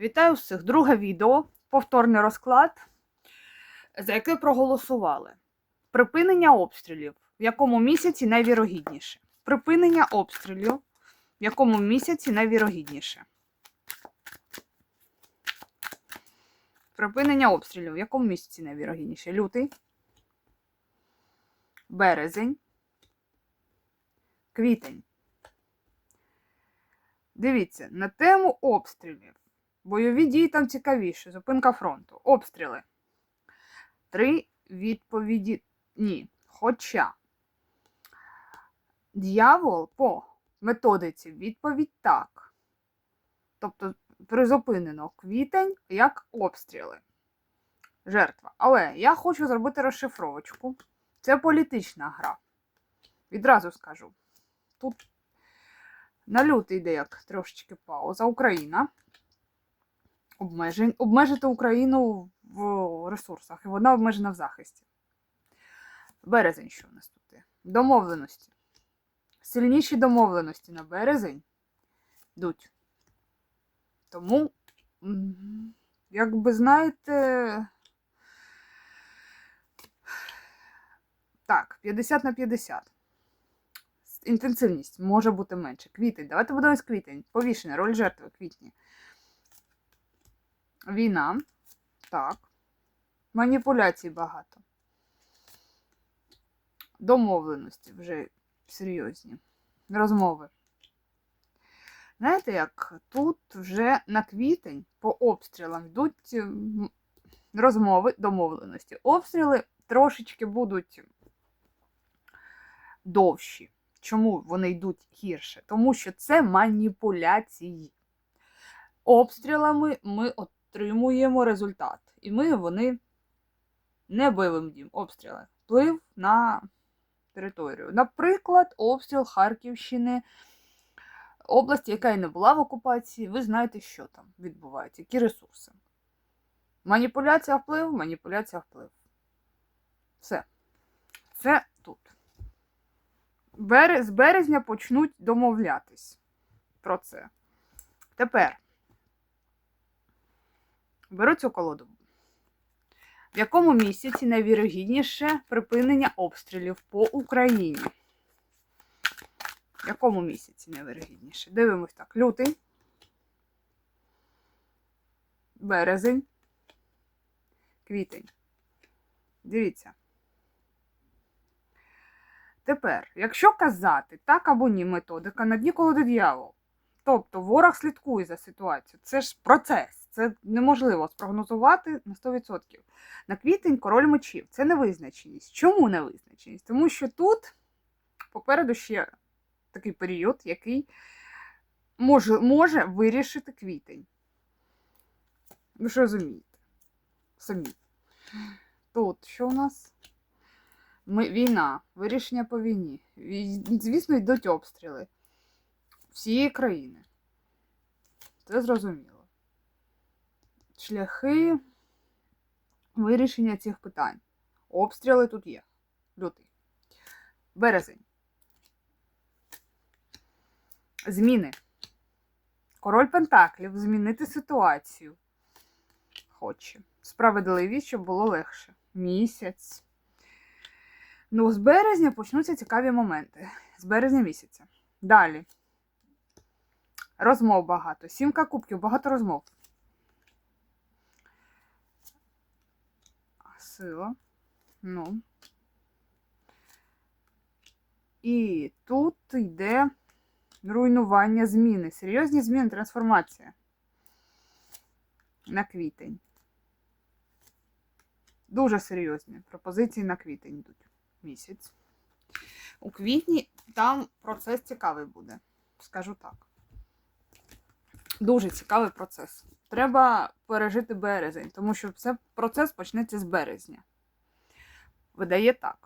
Вітаю всіх! Друге відео, повторний розклад, за яке проголосували. Припинення обстрілів. В якому місяці найвірогідніше? Припинення обстрілів. В якому місяці найвірогідніше? Припинення обстрілів. В якому місяці найвірогідніше? Лютий. Березень. Квітень. Дивіться, на тему обстрілів. Бойові дії там цікавіше. Зупинка фронту. Обстріли. Три відповіді ні. Хоча дьявол по методиці відповідь так. Тобто призупинено квітень як обстріли. Жертва. Але я хочу зробити розшифровочку. Це політична гра. Відразу скажу. Тут на лютий йде як трошечки пауза. Україна. Обмежень, обмежити Україну в ресурсах, і вона обмежена в захисті. Березень, що в нас тут є? Домовленості. Сильніші домовленості на березень йдуть. Тому, як би знаєте, так, 50 на 50. Інтенсивність може бути менше. Квітень. Давайте будемо з квітень. Повішення, роль жертви, квітні. Війна. Так. Маніпуляцій багато. Домовленості вже серйозні. Розмови. Знаєте, як тут вже на квітень по обстрілам йдуть розмови, домовленості. Обстріли трошечки будуть довші. Чому вони йдуть гірше? Тому що це маніпуляції. Обстрілами ми отримуємо результат. І ми вони не дім. Обстріли. Вплив на територію. Наприклад, обстріл Харківщини, області, яка і не була в окупації, ви знаєте, що там відбувається, які ресурси. Маніпуляція вплив, маніпуляція вплив. Все. Це тут. З березня почнуть домовлятись про це. Тепер беру цю колоду. В якому місяці найвірогідніше припинення обстрілів по Україні? В якому місяці найвірогідніше? Дивимось так. Лютий, березень, квітень. Дивіться. Тепер, якщо казати так або ні методика на дні колоди дьявол, тобто ворог слідкує за ситуацією, це ж процес, це неможливо спрогнозувати на 100%. На квітень король мечів це невизначеність. Чому невизначеність? Тому що тут попереду ще такий період, який може, може вирішити квітень. Ви ж розумієте? Самі. Тут що у нас? Ми, війна, вирішення по війні. Звісно, йдуть обстріли всієї країни. Це зрозуміло. Шляхи вирішення цих питань. Обстріли тут є. Лютий. Березень. Зміни. Король Пентаклів змінити ситуацію. Хоче. Справедливість, щоб було легше. Місяць. Ну, з березня почнуться цікаві моменти. З березня місяця. Далі. Розмов багато. Сімка кубків, багато розмов. Сила. Ну. І тут йде руйнування зміни. Серйозні зміни, трансформація. На квітень. Дуже серйозні пропозиції на квітень йдуть. Місяць. У квітні там процес цікавий буде. Скажу так. Дуже цікавий процес. Треба пережити березень, тому що все процес почнеться з березня. Видає так.